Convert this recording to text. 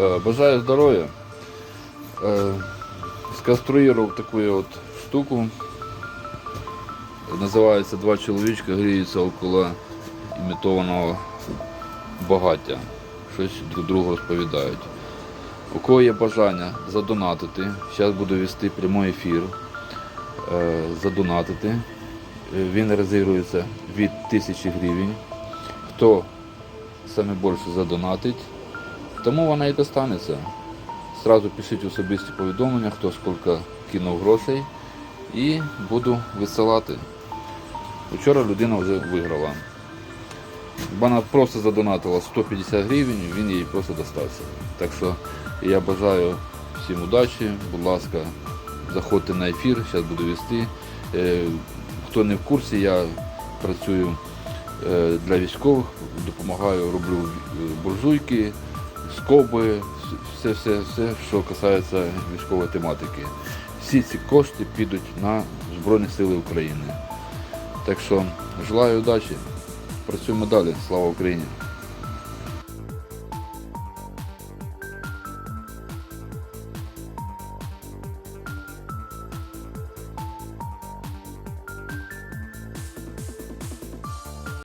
Е, Бажаю здоров'я. Е, Сконструював таку от штуку. Називається два чоловічка гріються около імітованого багаття. Щось друг другу розповідають. У кого є бажання задонатити, зараз буду вести прямий ефір. е, Задонатити. Він розігрується від 1000 гривень. Хто саме більше задонатить, тому вона і достанеться. Сразу пишіть особисті повідомлення, хто скільки кинув грошей, і буду висилати. Вчора людина вже виграла. Вона просто задонатила 150 гривень, він їй просто достався. Так що я бажаю всім удачі, будь ласка, заходьте на ефір, зараз буду вести. Е, Хто не в курсі, я працюю е, для військових, допомагаю, роблю е, буржуйки, скоби, все, все, все, що касається військової тематики. Всі ці кошти підуть на Збройні Сили України. Так що желаю удачі. Працюємо далі. Слава Україні!